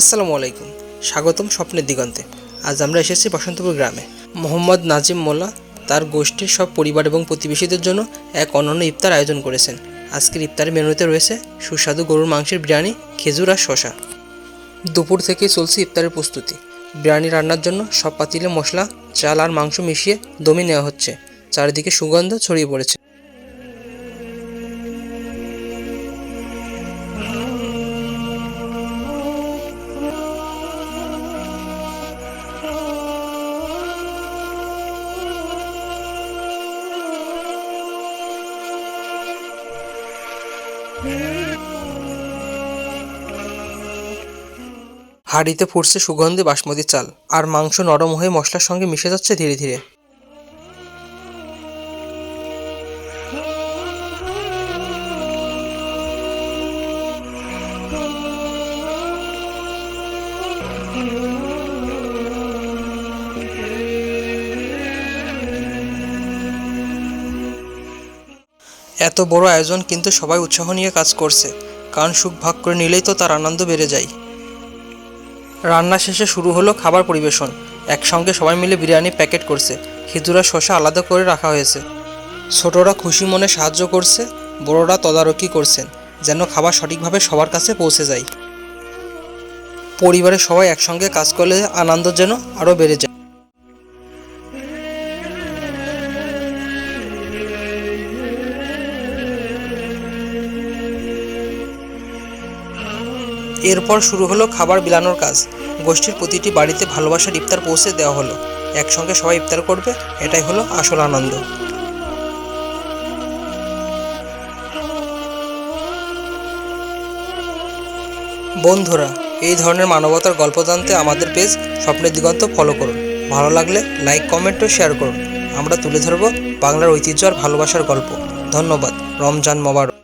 আসসালামু আলাইকুম। স্বাগতম স্বপ্নের দিগন্তে। আজ আমরা এসেছি বসন্তপুর গ্রামে। মোহাম্মদ নাজিম মোল্লা তার গোষ্ঠীর সব পরিবার এবং প্রতিবেশীদের জন্য এক অনন্য ইফতার আয়োজন করেছেন। আজকের ইফতারের মেনুতে রয়েছে সুস্বাদু গরুর মাংসের বিরিয়ানি, খেজুর আর শশা দুপুর থেকে চলছে ইফতারের প্রস্তুতি। বিরিয়ানি রান্নার জন্য সব পাতিলে মশলা, চাল আর মাংস মিশিয়ে দমে নেওয়া হচ্ছে। চারিদিকে সুগন্ধ ছড়িয়ে পড়েছে। হাঁড়িতে ফুটছে সুগন্ধি বাসমতি চাল, আর মাংস নরম হয়ে মশলার সঙ্গে মিশে যাচ্ছে ধীরে ধীরে। এত বড় আয়োজন কিন্তু সবাই উৎসাহ নিয়ে কাজ করছে। কারণ সুখ ভাগ করে নিলেই তো তার আনন্দ বেড়ে যায়। রান্না শেষে শুরু হলো খাবার পরিবেশন। একসঙ্গে সবাই মিলে বিরিয়ানি প্যাকেট করছে। খেজুরা, শসা আলাদা করে রাখা হয়েছে। ছোটরা খুশি মনে সাহায্য করছে। বড়রা তদারকি করছেন, যেন খাবার সঠিকভাবে সবার কাছে পৌঁছে যায়। পরিবারের সবাই একসঙ্গে কাজ করলে আনন্দ যেন আরও বেড়ে যায়। এরপর শুরু হলো খাবার বিলানোর কাজ। গোষ্ঠীর প্রতিটি বাড়িতে ভালোবাসার ইফতার পৌঁছে দেওয়া হলো। একসঙ্গে সবাই ইফতার করবে, এটাই হলো আসল আনন্দ। বন্ধুরা, এই ধরনের মানবতার গল্প জানতে আমাদের পেজ স্বপ্নের দিগন্ত ফলো করুন। ভালো লাগলে লাইক কমেন্ট ও শেয়ার করুন। আমরা তুলে ধরব বাংলার ঐতিহ্য আর ভালোবাসার গল্প। ধন্যবাদ। রমজান মোবারক।